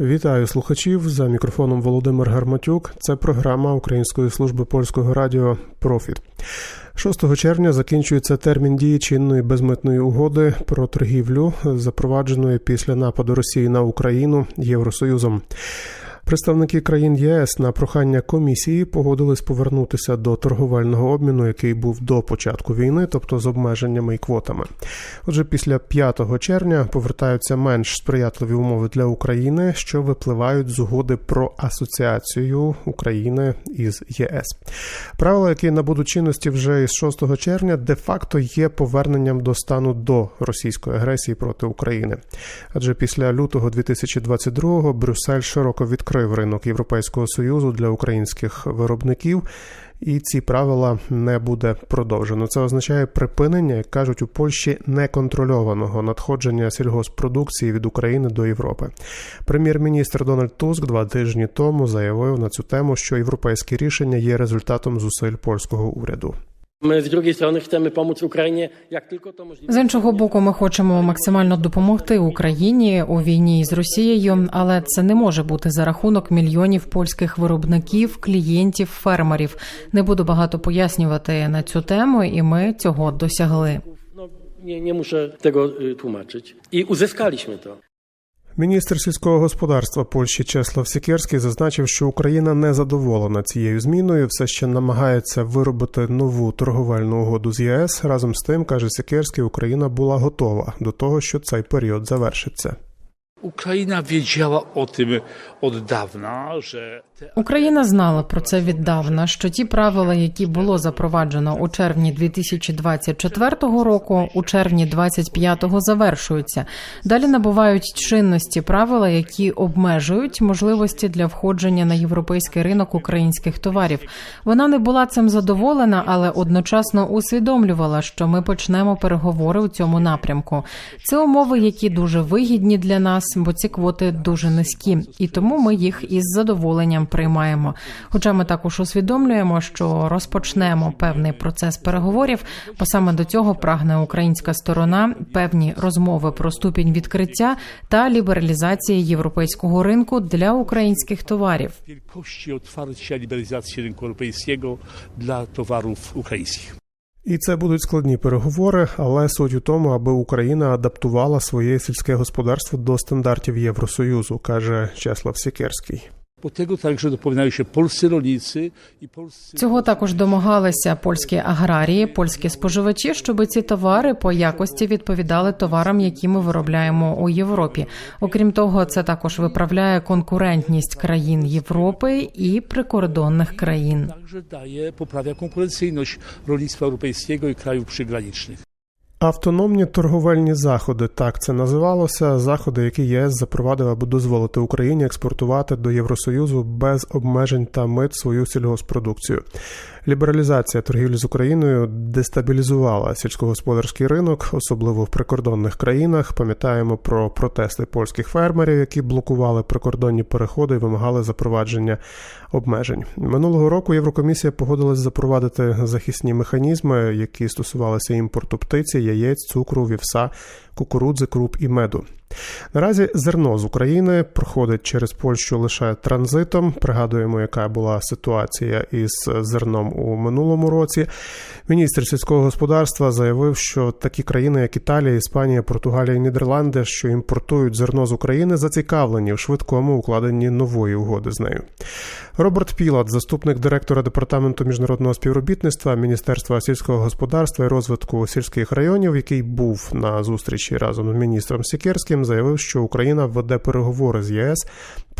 Вітаю слухачів за мікрофоном Володимир Гарматюк. Це програма Української служби польського радіо Профіт. 6 червня закінчується термін дії чинної безмитної угоди про торгівлю, запровадженої після нападу Росії на Україну Євросоюзом. Представники країн ЄС на прохання комісії погодились повернутися до торговельного обміну, який був до початку війни, тобто з обмеженнями і квотами. Отже, після 5 червня повертаються менш сприятливі умови для України, що випливають з угоди про асоціацію України із ЄС. Правила, які набудуть чинності вже із 6 червня, де-факто є поверненням до стану до російської агресії проти України. Адже після лютого 2022-го Брюссель широко відкрив ринок Європейського союзу для українських виробників. І ці правила не буде продовжено. Це означає припинення, як кажуть у Польщі, неконтрольованого надходження сільгоспродукції від України до Європи. Прем'єр-міністр Дональд Туск два тижні тому заявив на цю тему, що європейське рішення є результатом зусиль польського уряду. My z drugiej strony chcemy pomóc Ukrainie, jak tylko to możliwe. З іншого боку, ми хочемо максимально допомогти Україні у війні з Росією, але це не може бути за рахунок мільйонів польських виробників, клієнтів, фермерів. Не буду багато пояснювати на цю тему, і ми цього досягли. Nie, nie muszę tego tłumaczyć. I uzyskaliśmy to. Міністр сільського господарства Польщі Чеслав Сікерський зазначив, що Україна не задоволена цією зміною, все ще намагається виробити нову торговельну угоду з ЄС. Разом з тим, каже Сікерський, Україна була готова до того, що цей період завершиться. O tym od dawna, Україна знала про це віддавна. Що ті правила, які було запроваджено у червні 2024 року, у червні 25-го завершуються. Далі набувають чинності правила, які обмежують можливості для входження на європейський ринок українських товарів. Вона не була цим задоволена, але одночасно усвідомлювала, що ми почнемо переговори у цьому напрямку. Це умови, які дуже вигідні для нас, бо ці квоти дуже низькі, і тому ми їх із задоволенням приймаємо. Хоча ми також усвідомлюємо, що розпочнемо певний процес переговорів, бо саме до цього прагне українська сторона певні розмови про ступінь відкриття та лібералізації європейського ринку для українських товарів. wielkości otwarcia liberalizacji rynku europejskiego dla towarów ukraińskich. І це будуть складні переговори, але суть у тому, аби Україна адаптувала своє сільське господарство до стандартів Євросоюзу, каже Чеслав Сікерський. Цього також домагалися польські аграрії, польські споживачі, щоб ці товари по якості відповідали товарам, які ми виробляємо у Європі. Окрім того, це також виправляє конкурентність країн Європи і прикордонних країн. także daje, poprawia konkurencyjność rolnictwa europejskiego i krajów przygranicznych. Автономні торговельні заходи, так це називалося. Заходи, які ЄС запровадив, аби дозволити Україні експортувати до Євросоюзу без обмежень та мит свою сільгоспродукцію. Лібералізація торгівлі з Україною дестабілізувала сільськогосподарський ринок, особливо в прикордонних країнах. Пам'ятаємо про протести польських фермерів, які блокували прикордонні переходи і вимагали запровадження обмежень. Минулого року Єврокомісія погодилась запровадити захисні механізми, які стосувалися імпорту птиці, яєць, цукру, вівса, кукурудзи, круп і меду. Наразі зерно з України проходить через Польщу лише транзитом. Пригадуємо, яка була ситуація із зерном у минулому році. Міністр сільського господарства заявив, що такі країни, як Італія, Іспанія, Португалія і Нідерланди, що імпортують зерно з України, зацікавлені в швидкому укладенні нової угоди з нею. Роберт Пілат, заступник директора департаменту міжнародного співробітництва Міністерства сільського господарства і розвитку сільських районів, який був на зустрічі разом з міністром Сікерським, заявив, що Україна веде переговори з ЄС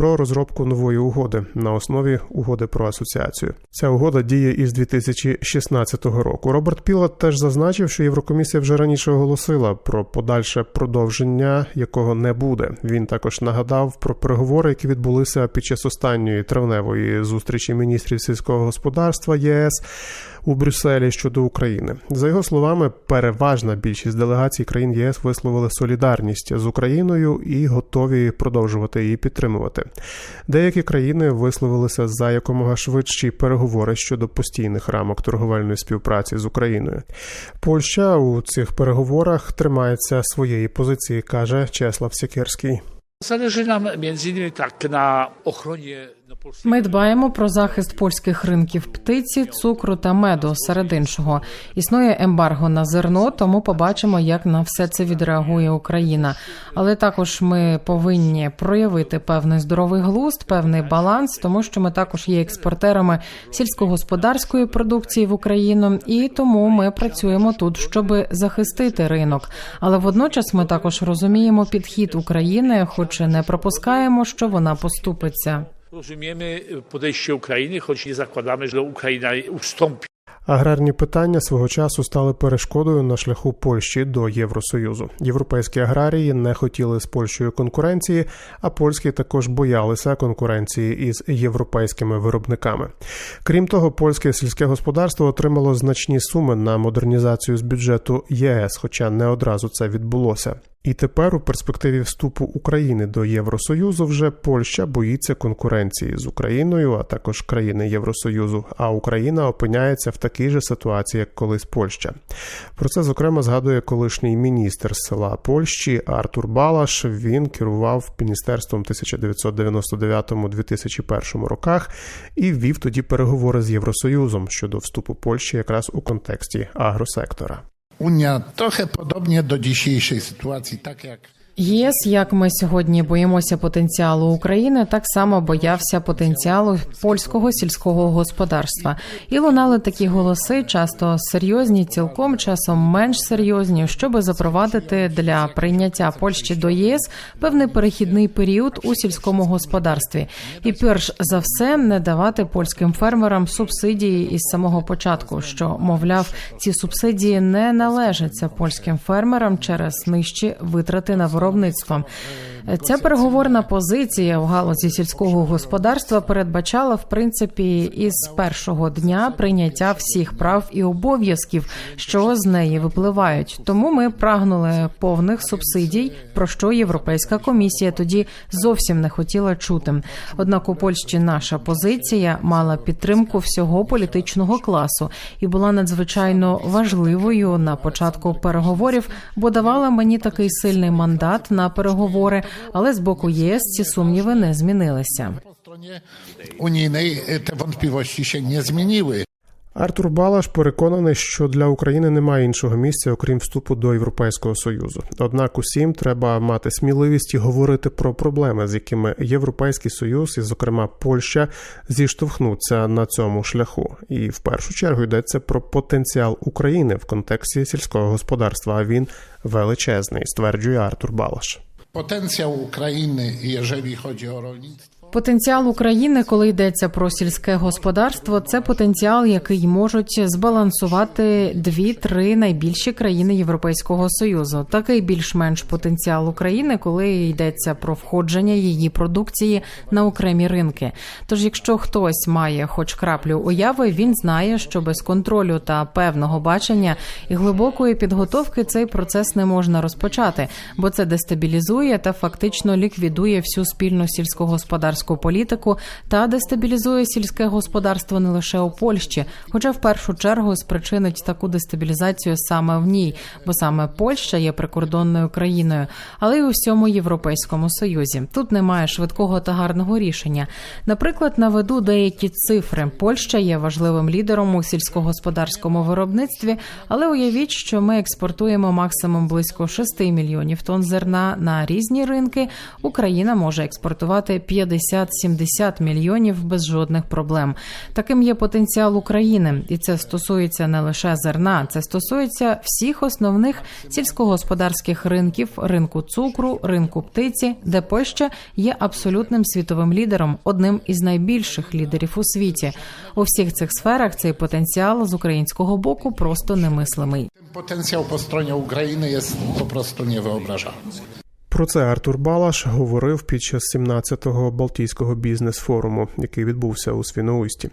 про розробку нової угоди на основі угоди про асоціацію. Ця угода діє із 2016 року. Роберт Пілат теж зазначив, що Єврокомісія вже раніше оголосила про подальше продовження, якого не буде. Він також нагадав про переговори, які відбулися під час останньої травневої зустрічі міністрів сільського господарства ЄС у Брюсселі щодо України. За його словами, переважна більшість делегацій країн ЄС висловили солідарність з Україною і готові продовжувати її підтримувати. Деякі країни висловилися за якомога швидші переговори щодо постійних рамок торговельної співпраці з Україною. Польща у цих переговорах тримається своєї позиції, каже Чеслав Сікерський. Zależy nam między innymi tak na ochronie Ми дбаємо про захист польських ринків птиці, цукру та меду. Серед іншого існує ембарго на зерно, тому побачимо, як на все це відреагує Україна. Але також ми повинні проявити певний здоровий глузд, певний баланс, тому що ми також є експортерами сільськогосподарської продукції в Україну, і тому ми працюємо тут, щоб захистити ринок. Але водночас ми також розуміємо підхід України, хоч і не пропускаємо, що вона поступиться. Rozumiemy podejście Ukrainy, choć nie zakładamy, że Ukraina ustąpi. Аграрні питання свого часу стали перешкодою на шляху Польщі до Євросоюзу. Європейські аграрії не хотіли з Польщею конкуренції, а польські також боялися конкуренції із європейськими виробниками. Крім того, польське сільське господарство отримало значні суми на модернізацію з бюджету ЄС, хоча не одразу це відбулося. І тепер у перспективі вступу України до Євросоюзу вже Польща боїться конкуренції з Україною, а також країни Євросоюзу. А Україна опиняється в такій же ситуації, як колись Польща. Про це зокрема згадує колишній міністр села Польщі Артур Балаш. Він керував міністерством 1999-2001 роках і вів тоді переговори з Євросоюзом щодо вступу Польщі якраз у контексті агросектора. Unia trochę podobnie do dzisiejszej sytuacji, tak jak ЄС, як ми сьогодні боїмося потенціалу України, так само боявся потенціалу польського сільського господарства. І лунали такі голоси, часто серйозні, цілком часом менш серйозні, щоб запровадити для прийняття Польщі до ЄС певний перехідний період у сільському господарстві. І перш за все не давати польським фермерам субсидії із самого початку, що мовляв, ці субсидії не належаться польським фермерам через нижчі витрати на виробництво виробництвом. Ця переговорна позиція в галузі сільського господарства передбачала в принципі із першого дня прийняття всіх прав і обов'язків, що з неї випливають. Тому ми прагнули повних субсидій, про що Європейська комісія тоді зовсім не хотіла чути. Однак у Польщі наша позиція мала підтримку всього політичного класу і була надзвичайно важливою на початку переговорів, бо давала мені такий сильний мандат на переговори, але з боку ЄС ці сумніви не змінилися. stronie unijnej e, te wątpliwości się. Артур Балаш переконаний, що для України немає іншого місця, окрім вступу до Європейського союзу. Однак усім треба мати сміливість і говорити про проблеми, з якими Європейський союз, і, зокрема, Польща, зіштовхнуться на цьому шляху. І в першу чергу йдеться про потенціал України в контексті сільського господарства. А він величезний, стверджує Артур Балаш. Potencjał Ukrainy, jeżeli chodzi o rolnictwo, Потенціал України, коли йдеться про сільське господарство, це потенціал, який можуть збалансувати дві-три найбільші країни Європейського союзу. Такий більш-менш потенціал України, коли йдеться про входження її продукції на окремі ринки. Тож, якщо хтось має хоч краплю уяви, він знає, що без контролю та певного бачення і глибокої підготовки цей процес не можна розпочати, бо це дестабілізує та фактично ліквідує всю спільну сільськогосподарську політику та дестабілізує сільське господарство не лише у Польщі, хоча в першу чергу спричинить таку дестабілізацію саме в ній, бо саме Польща є прикордонною країною, але й у всьому європейському союзі. Тут немає швидкого та гарного рішення. Наприклад, наведу деякі цифри. Польща є важливим лідером у сільськогосподарському виробництві, але уявіть, що ми експортуємо максимум близько 6 мільйонів тонн зерна на різні ринки. Україна може експортувати 50-70 мільйонів без жодних проблем. Таким є потенціал України, і це стосується не лише зерна, це стосується всіх основних сільськогосподарських ринків, ринку цукру, ринку птиці, де Польща є абсолютним світовим лідером, одним із найбільших лідерів у світі. У всіх цих сферах цей потенціал з українського боку просто немислимий. stronie Ukrainy jest po prostu niewyobrażalny. Про це Артур Балаш говорив під час 17-го Балтійського бізнес-форуму, який відбувся у Свіноусті.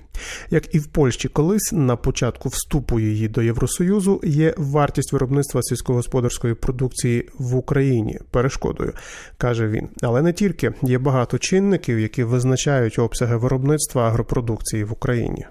Як і в Польщі колись на початку вступу її до Євросоюзу є вартість виробництва сільськогосподарської продукції в Україні перешкодою, каже він. Але не тільки є багато чинників, які визначають обсяги виробництва агропродукції в Україні.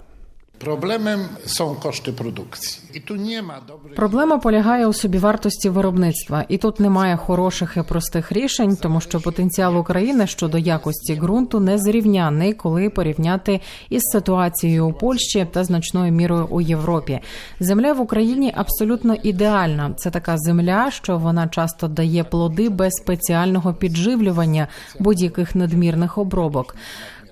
Problemem są produkcji. I tu nie ma dobrych. Проблема полягає у собівартості виробництва, і тут немає хороших і простих рішень, тому що потенціал України щодо якості ґрунту не зрівняний, коли порівняти із ситуацією у Польщі та значною мірою у Європі. Земля в Україні абсолютно ідеальна. Це така земля, що вона часто дає плоди без спеціального підживлювання будь-яких надмірних обробок.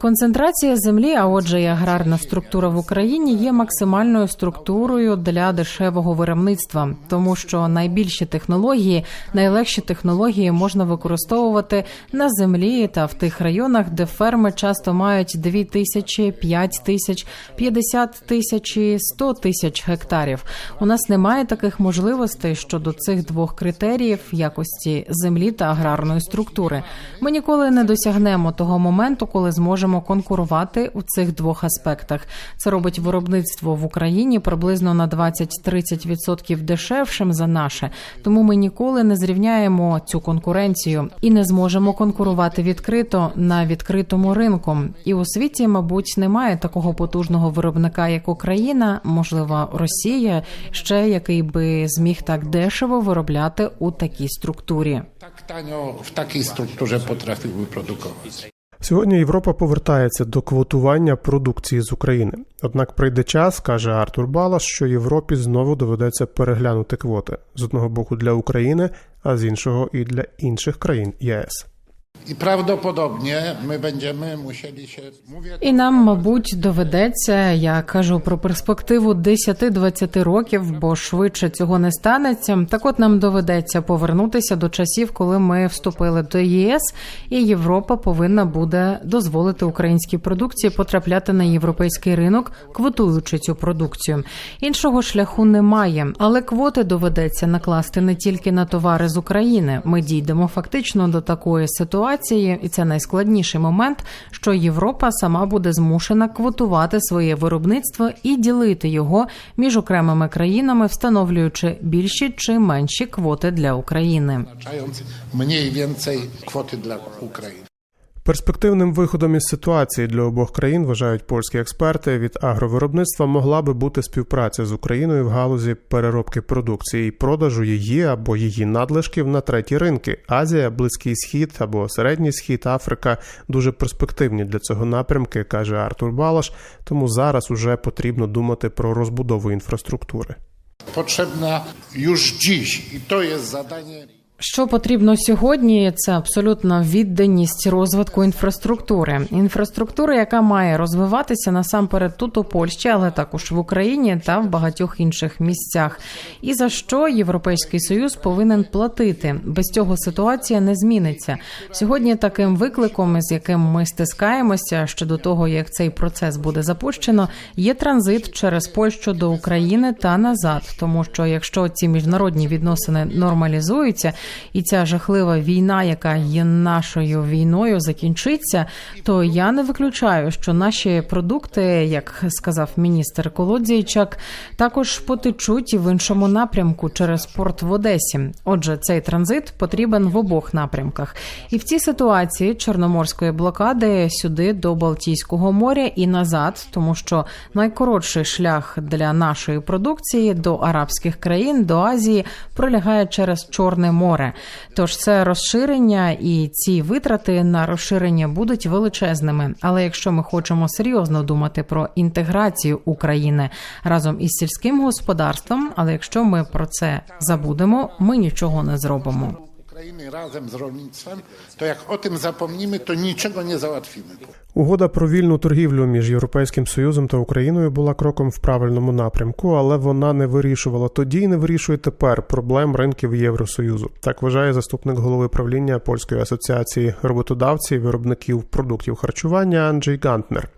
Концентрація землі, а отже, і аграрна структура в Україні є максимальною структурою для дешевого виробництва, тому що найбільші технології, найлегші технології можна використовувати на землі та в тих районах, де ферми часто мають 2 тисячі, 5 тисяч, 50 тисяч і 100 тисяч гектарів. У нас немає таких можливостей щодо цих двох критеріїв якості землі та аграрної структури. Ми ніколи не досягнемо того моменту, коли зможемо конкурувати у цих двох аспектах. Це робить виробництво в Україні приблизно на 20-30% дешевшим за наше. Тому ми ніколи не зрівняємо цю конкуренцію і не зможемо конкурувати відкрито на відкритому ринку. І у світі, мабуть, немає такого потужного виробника, як Україна, можливо, Росія, ще який би зміг так дешево виробляти у такій структурі. Tak tanio w takiej strukturze potrafiły produkować. Сьогодні Європа повертається до квотування продукції з України. Однак прийде час, каже Артур Балаш, що Європі знову доведеться переглянути квоти з одного боку для України, а з іншого і для інших країн ЄС. I prawdopodobnie my będziemy musieli się. І нам, мабуть, доведеться, я кажу про перспективу 10-20 років, бо швидше цього не станеться. Так от нам доведеться повернутися до часів, коли ми вступили до ЄС, і Європа повинна буде дозволити українській продукції потрапляти на європейський ринок, квотуючи цю продукцію. Іншого шляху немає, але квоти доведеться накласти не тільки на товари з України. Ми дійдемо фактично до такої ситуації, і це найскладніший момент, що Європа сама буде змушена квотувати своє виробництво і ділити його між окремими країнами, встановлюючи більші чи менші квоти для України. Мені він цей квоти для Ukrainy. Перспективним виходом із ситуації для обох країн вважають польські експерти. Від агровиробництва могла би бути співпраця з Україною в галузі переробки продукції і продажу її або її надлишків на треті ринки. Азія, Близький Схід або Середній Схід, Африка дуже перспективні для цього напрямки, каже Артур Балаш. Тому зараз уже потрібно думати про розбудову інфраструктури. Potrzebna już dziś i to jest zadanie. Що потрібно сьогодні, це абсолютна відданість розвитку інфраструктури. Інфраструктура, яка має розвиватися насамперед тут у Польщі, але також в Україні та в багатьох інших місцях. І за що Європейський Союз повинен платити? Без цього ситуація не зміниться. Сьогодні таким викликом, з яким ми стискаємося щодо того, як цей процес буде запущено, є транзит через Польщу до України та назад. Тому що якщо ці міжнародні відносини нормалізуються, і ця жахлива війна, яка є нашою війною, закінчиться, то я не виключаю, що наші продукти, як сказав міністр Колодзійчак, також потечуть і в іншому напрямку через порт в Одесі. Отже, цей транзит потрібен в обох напрямках. І в цій ситуації чорноморської блокади сюди до Балтійського моря і назад, тому що найкоротший шлях для нашої продукції до арабських країн, до Азії пролягає через Чорне море. Тож це розширення і ці витрати на розширення будуть величезними. Але якщо ми хочемо серйозно думати про інтеграцію України разом із сільським господарством, але якщо ми про це забудемо, ми нічого не зробимо. Ukrainy razem z rolnictwem, to jak o tym zapomnimy, to niczego nie załatwimy. Угода про вільну торгівлю між Європейським Союзом та Україною була кроком в правильному напрямку, але вона не вирішувала тоді і не вирішує тепер проблем ринків Євросоюзу. Так вважає заступник голови правління польської асоціації роботодавців і виробників продуктів харчування Анджей Гантнер.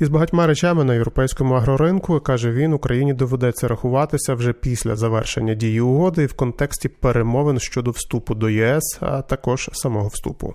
Із багатьма речами на європейському агроринку каже він, Україні доведеться рахуватися вже після завершення дії угоди в контексті перемовин щодо вступу до ЄС, а також самого вступу.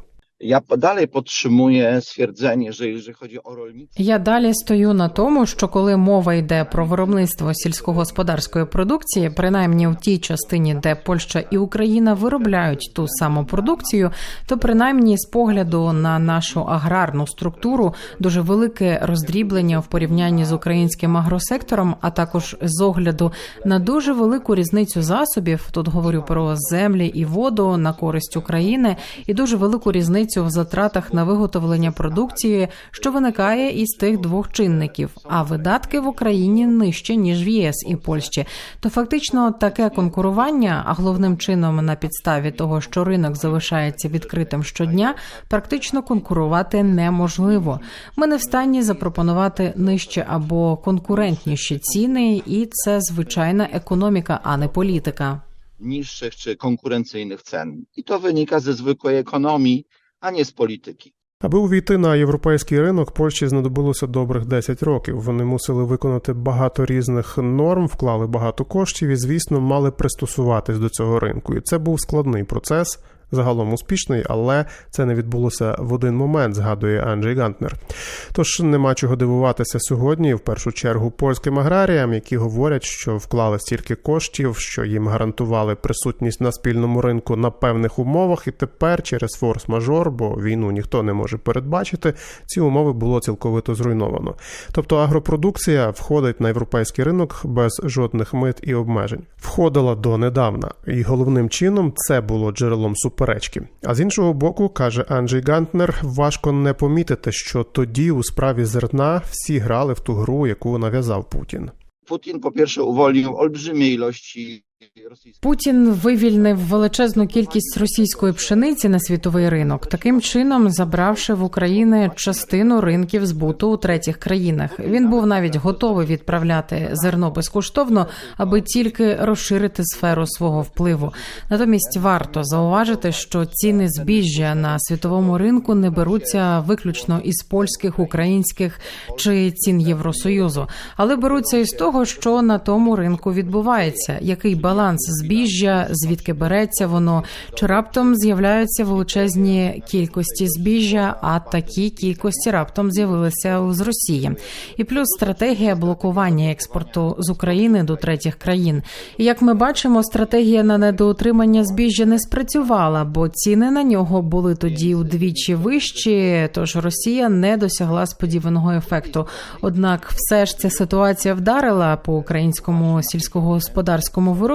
Po- dalej podtrzymuję stwierdzenie, że jeżeli chodzi o rolnictwo, Я далі стою на тому, що коли мова йде про виробництво сільськогосподарської продукції, принаймні в тій частині, де Польща і Україна виробляють ту саму продукцію, то принаймні з погляду на нашу аграрну структуру дуже велике роздріблення в порівнянні з українським агросектором, а також з огляду на дуже велику різницю засобів. Тут говорю про землі і воду на користь України, і дуже велику різницю в затратах на виготовлення продукції, що виникає із тих двох чинників. А видатки в Україні нижче ніж в ЄС і Польщі. То фактично таке конкурування, а головним чином на підставі того, що ринок залишається відкритим щодня, практично конкурувати неможливо. Ми не в стані запропонувати нижче або конкурентніші ціни, і це звичайна економіка, а не політика. niższych czy konkurencyjnych cen. I to wynika ze zwykłej ekonomii, a nie z polityki. Аби увійти на європейський ринок, Польщі знадобилося добрих 10 років. Вони мусили виконати багато різних норм, вклали багато коштів і, звісно, мали пристосуватись до цього ринку. І це був складний процес. Загалом успішний, але це не відбулося в один момент, згадує Анджей Гантнер. Тож нема чого дивуватися сьогодні, в першу чергу польським аграріям, які говорять, що вклали стільки коштів, що їм гарантували присутність на спільному ринку на певних умовах, і тепер через форс-мажор, бо війну ніхто не може передбачити, ці умови було цілковито зруйновано. Тобто агропродукція входить на європейський ринок без жодних мит і обмежень. Входила донедавна, і головним чином це було джерелом суперечки. А з іншого боку, каже Анджей Гантнер, важко не помітити, що тоді у справі зерна всі грали в ту гру, яку нав'язав Путін. Путін, по перше, olbrzymie ilości rosyjskich Путін вивільнив величезну кількість російської пшениці на світовий ринок, таким чином забравши в України частину ринків збуту у третіх країнах. Він був навіть готовий відправляти зерно безкоштовно, аби тільки розширити сферу свого впливу. Натомість варто зауважити, що ціни збіжжя на світовому ринку не беруться виключно із польських, українських чи цін Євросоюзу, але беруться із того, що на тому ринку відбувається, який баланс збіжжя, звідки береться воно, чи раптом з'являються величезні кількості збіжжя, а такі кількості раптом з'явилися з Росії. І плюс стратегія блокування експорту з України до третіх країн. І як ми бачимо, стратегія на недоотримання збіжжя не спрацювала, бо ціни на нього були тоді удвічі вищі. Тож Росія не досягла сподіваного ефекту. Однак, все ж ця ситуація вдарила по українському сільськогосподарському виробництву,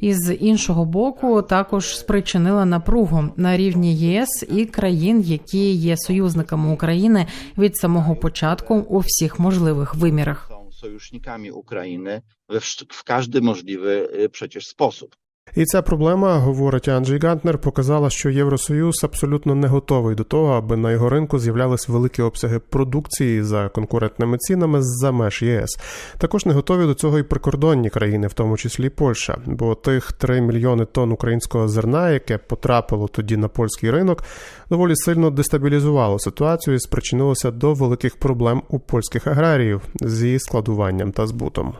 і з іншого боку, також спричинила напругу на рівні ЄС і країн, які є союзниками України від самого початку у всіх можливих вимірах. Союзниками України в we можливий, przecież sposób. І ця проблема, говорить Анджей Гантнер, показала, що Євросоюз абсолютно не готовий до того, аби на його ринку з'являлись великі обсяги продукції за конкурентними цінами з-за меж ЄС. Також не готові до цього і прикордонні країни, в тому числі Польща, бо тих 3 мільйони тонн українського зерна, яке потрапило тоді на польський ринок, доволі сильно дестабілізувало ситуацію і спричинилося до великих проблем у польських аграріїв зі складуванням та збутом.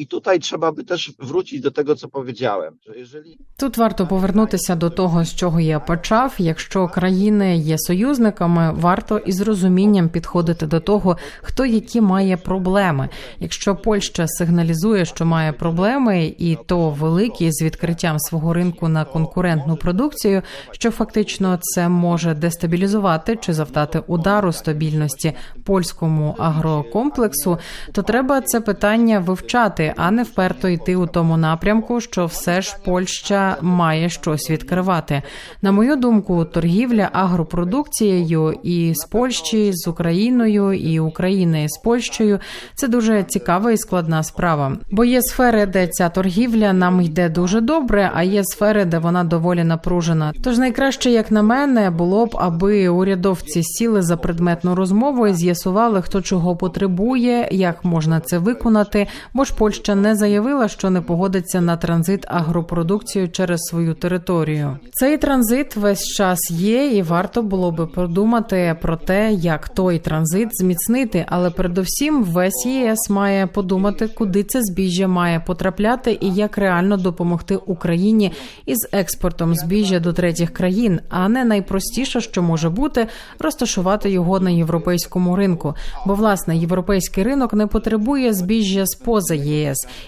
I tutaj trzeba by też wrócić do tego, co powiedziałem, że Тут варто повернутися до того, з чого я почав. Якщо країни є союзниками, варто із розумінням підходити до того, хто які має проблеми. Якщо Польща сигналізує, що має проблеми, і то великі з відкриттям свого ринку на конкурентну продукцію, що фактично це може дестабілізувати чи завдати удару стабільності польському агрокомплексу, то треба це питання вивчати, а не вперто йти у тому напрямку, що все ж Польща має щось відкривати. На мою думку, торгівля агропродукцією і з Польщі з Україною, і України з Польщею це дуже цікава і складна справа. Бо є сфери, де ця торгівля нам йде дуже добре, а є сфери, де вона доволі напружена. Тож найкраще, як на мене, було б, аби урядовці сіли за предметну розмову і з'ясували, хто чого потребує, як можна це виконати. Бо ж Польща Польща не заявила, що не погодиться на транзит агропродукцію через свою територію. Цей транзит весь час є, і варто було би подумати про те, як той транзит зміцнити. Але передусім весь ЄС має подумати, куди це збіжжя має потрапляти, і як реально допомогти Україні із експортом збіжжя до третіх країн, а не найпростіше, що може бути, розташувати його на європейському ринку. Бо власне європейський ринок не потребує збіжжя з поза ЄС,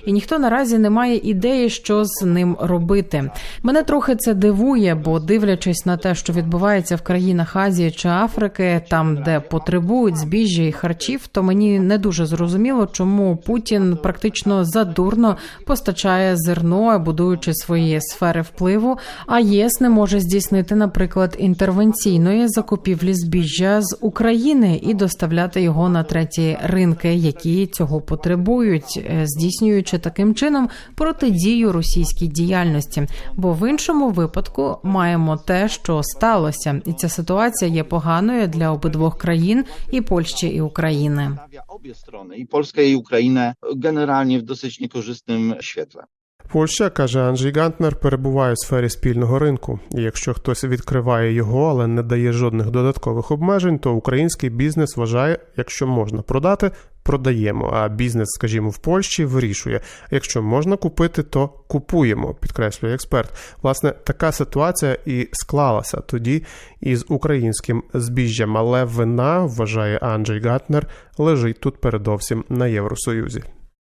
і ніхто наразі не має ідеї, що з ним робити. Мене трохи це дивує, бо дивлячись на те, що відбувається в країнах Азії чи Африки, там де потребують збіжжя і харчів, то мені не дуже зрозуміло, чому Путін практично задурно постачає зерно, будуючи свої сфери впливу. А ЄС не може здійснити, наприклад, інтервенційної закупівлі збіжжя з України і доставляти його на треті ринки, які цього потребують, е, здійснюючи таким чином протидію російській діяльності. Бо в іншому випадку маємо те, що сталося, і ця ситуація є поганою для обидвох країн і Польщі і України. Obie strony, i Polskę, i Ukrainę, generalnie w dosyć niekorzystnym świetle. Польща, каже Анджей Гантнер, перебуває у сфері спільного ринку. І якщо хтось відкриває його, але не дає жодних додаткових обмежень, то український бізнес вважає, якщо можна продати, продаємо. А бізнес, скажімо, в Польщі вирішує. Якщо можна купити, то купуємо, підкреслює експерт. Власне, така ситуація і склалася тоді із українським збіжжям. Але вина, вважає Анджей Гатнер лежить тут передовсім на Євросоюзі.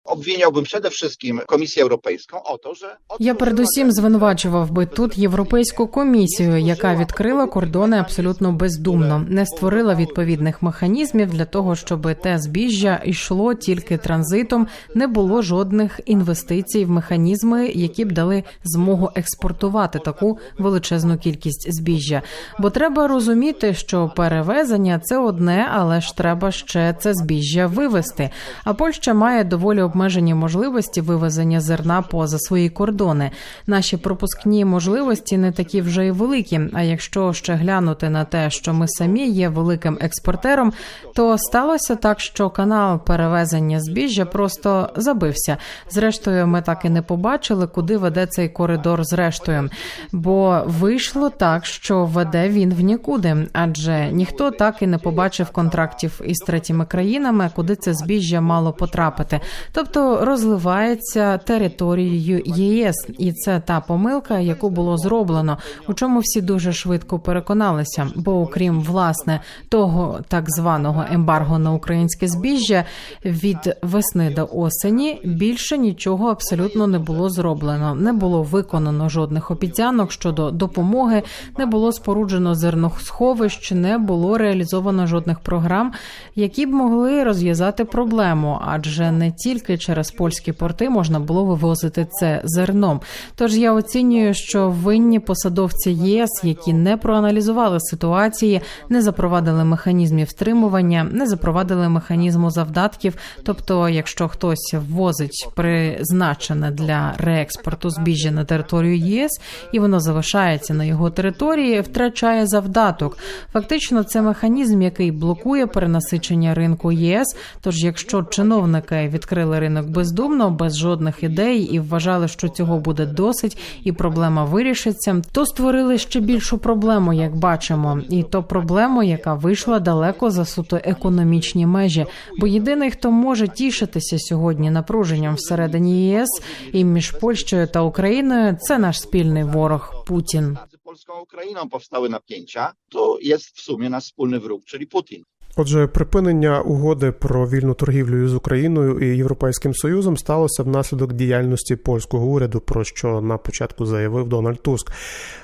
Obwiniałbym przede wszystkim Komisję Europejską o to, że... Я передусім звинувачував би тут європейську комісію, яка відкрила кордони абсолютно бездумно, не створила відповідних механізмів для того, щоб те збіжжя йшло тільки транзитом, не було жодних інвестицій в механізми, які б дали змогу експортувати таку величезну кількість збіжжя. Бо треба розуміти, що перевезення це одне, але ж треба ще це збіжжя вивезти. А Польща має доволі обмежені можливості вивезення зерна поза свої кордони. Наші пропускні можливості не такі вже й великі. А якщо ще глянути на те, що ми самі є великим експортером, то сталося так, що канал перевезення збіжжя просто забився. Зрештою, ми так і не побачили, куди веде цей коридор. Зрештою, бо вийшло так, що веде він в нікуди, адже ніхто так і не побачив контрактів із третіми країнами, куди це збіжжя мало потрапити. Тобто розливається територією ЄС, і це та помилка, яку було зроблено, у чому всі дуже швидко переконалися. Бо, окрім власне того так званого ембарго на українське збіжжя, від весни до осені більше нічого абсолютно не було зроблено. Не було виконано жодних обіцянок щодо допомоги, не було споруджено зерносховищ, не було реалізовано жодних програм, які б могли розв'язати проблему, адже не тільки через польські порти можна було вивозити це зерном. Тож я оцінюю, що винні посадовці ЄС, які не проаналізували ситуації, не запровадили механізмів стримування, не запровадили механізму завдатків. Тобто, якщо хтось ввозить призначене для реекспорту збіжжя на територію ЄС і воно залишається на його території, втрачає завдаток. Фактично, це механізм, який блокує перенасичення ринку ЄС. Тож, якщо чиновники відкрили ринок бездумно, без жодних ідей і вважали, що цього буде досить, і проблема вирішиться, то створили ще більшу проблему, як бачимо, і то проблему, яка вийшла далеко за суто економічні межі. Бо єдиний, хто може тішитися сьогодні напруженням всередині ЄС і між Польщею та Україною, це наш спільний ворог Путін. Polską Ukrainą powstały napięcia, to jest w sumie nasz wspólny wróg, czyli Putin. Отже, припинення угоди про вільну торгівлю з Україною і Європейським Союзом сталося внаслідок діяльності польського уряду, про що на початку заявив Дональд Туск.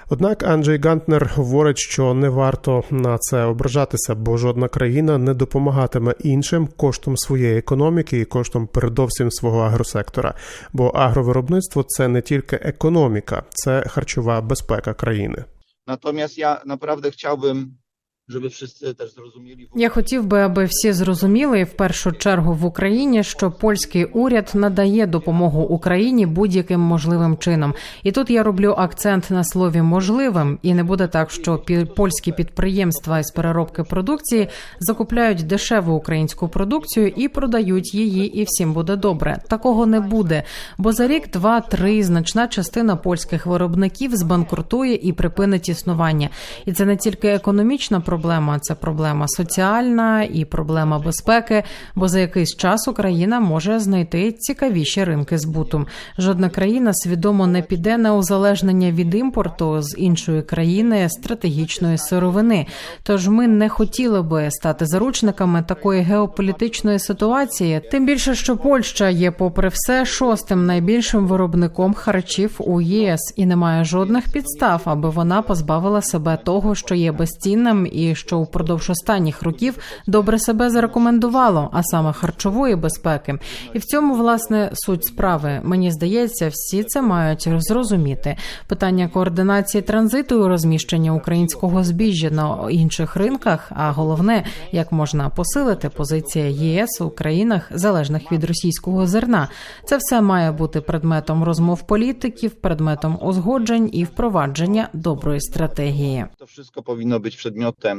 Однак Анджей Гантнер говорить, що не варто на це ображатися, бо жодна країна не допомагатиме іншим коштом своєї економіки і коштом передовсім свого агросектора. Бо агровиробництво це не тільки економіка, це харчова безпека країни. Natomiast ja naprawdę chciałbym żeby wszyscy też zrozumieli. Я хотів би, аби всі зрозуміли в першу чергу в Україні, що польський уряд надає допомогу Україні будь-яким можливим чином. І тут я роблю акцент на слові можливим, і не буде так, що польські підприємства із переробки продукції закупляють дешеву українську продукцію і продають її, і всім буде добре. Такого не буде. Бо за рік, два-три значна частина польських виробників збанкрутує і припинить існування. І це не тільки економічна проблема, це проблема соціальна і проблема безпеки. Бо за якийсь час Україна може знайти цікавіші ринки збуту. Жодна країна свідомо не піде на узалежнення від імпорту з іншої країни стратегічної сировини. Тож ми не хотіли би стати заручниками такої геополітичної ситуації. Тим більше, що Польща є, попри все, шостим найбільшим виробником харчів у ЄС і не має жодних підстав, аби вона позбавила себе того, що є безцінним, і що впродовж останніх років добре себе зарекомендувало, а саме харчової безпеки. І в цьому власне суть справи. Мені здається, всі це мають зрозуміти. Питання координації транзиту і розміщення українського збіжжя на інших ринках. А головне, як можна посилити позиція ЄС у країнах, залежних від російського зерна. Це все має бути предметом розмов політиків, предметом узгоджень і впровадження доброї стратегії. To wszystko powinno być przedmiotem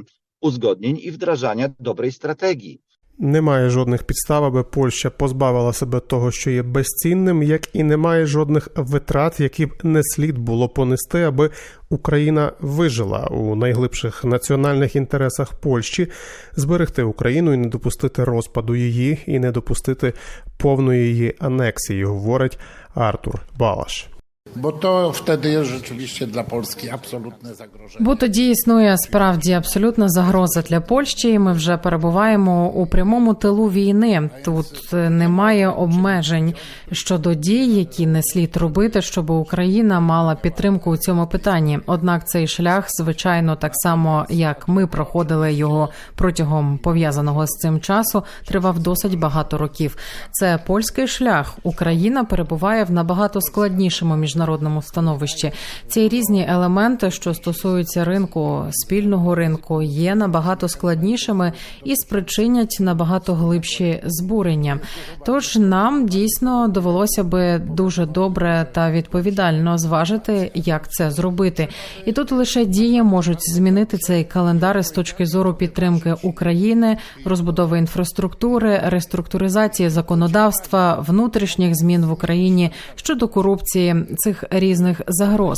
uzgodnień i wdrażania dobrej strategii. Немає жодних підстав, аби Польща позбавила себе того, що є безцінним, як і немає жодних витрат, які б не слід було понести, аби Україна вижила у найглибших національних інтересах Польщі, зберегти Україну і не допустити розпаду її, і не допустити повної її анексії, говорить Артур Балаш. Bo to wtedy jest rzeczywiście dla Polski absolutne zagrożenie. Бо тоді існує справді абсолютна загроза для Польщі. і Ми вже перебуваємо у прямому тилу війни. Тут е, немає обмежень щодо дій, які не слід робити, щоб Україна мала підтримку у цьому питанні. Однак цей шлях, звичайно, так само як ми проходили його протягом пов'язаного з цим часу, тривав досить багато років. Це польський шлях. Україна перебуває в набагато складнішому міжнародному становищі. Ці різні елементи, що стосуються ринку, спільного ринку, є набагато складнішими і спричинять набагато глибші збурення. Тож нам дійсно довелося би дуже добре та відповідально зважити, як це зробити. І тут лише дії можуть змінити цей календар з точки зору підтримки України, розбудови інфраструктури, реструктуризації законодавства, внутрішніх змін в Україні щодо корупції цих різних загроз.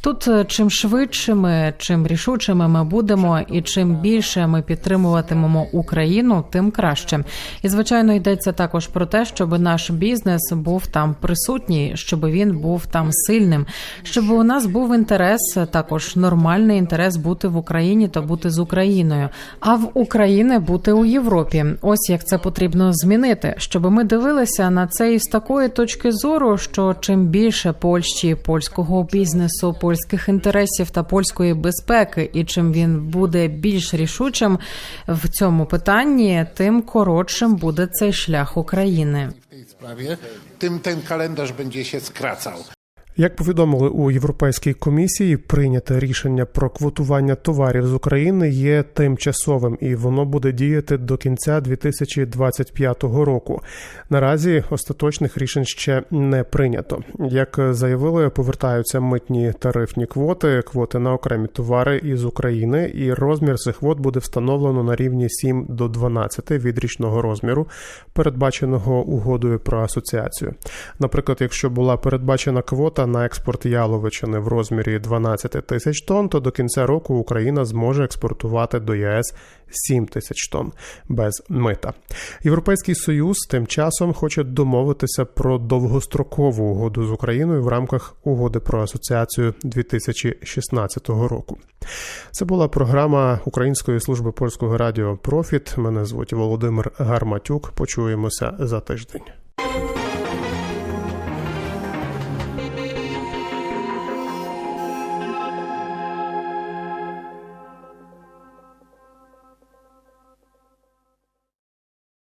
Тут е, чим швидшими, чим рішучими ми будемо, і чим більше ми підтримуватимемо Україну, тим краще. І звичайно йдеться також про те, щоб наш бізнес був там присутній, щоб він був там сильним, щоб у нас був інтерес, також нормальний інтерес бути в Україні та бути з Україною, а в Україні бути у Європі. Ось як це потрібно змінити, щоб ми дивилися на це із такої точки зору, що чим більше Польщі, польського бізнесу, польських інтересів та польської безпеки, і чим він буде більш рішучим в цьому питанні, тим коротшим буде цей шлях України. Тим ten kalendarz będzie się skracał. Як повідомили у Європейській комісії, прийняте рішення про квотування товарів з України є тимчасовим і воно буде діяти до кінця 2025 року. Наразі остаточних рішень ще не прийнято. Як заявили, повертаються митні тарифні квоти, квоти на окремі товари із України, і розмір цих квот буде встановлено на рівні 7 до 12 від річного розміру, передбаченого угодою про асоціацію. Наприклад, якщо була передбачена на експорт яловичини в розмірі 12 тисяч тонн, то до кінця року Україна зможе експортувати до ЄС 7 тисяч тонн без мита. Європейський союз тим часом хоче домовитися про довгострокову угоду з Україною в рамках угоди про асоціацію 2016 року. Це була програма Української служби польського радіо Профіт. Мене звуть Володимир Гарматюк. Почуємося за тиждень.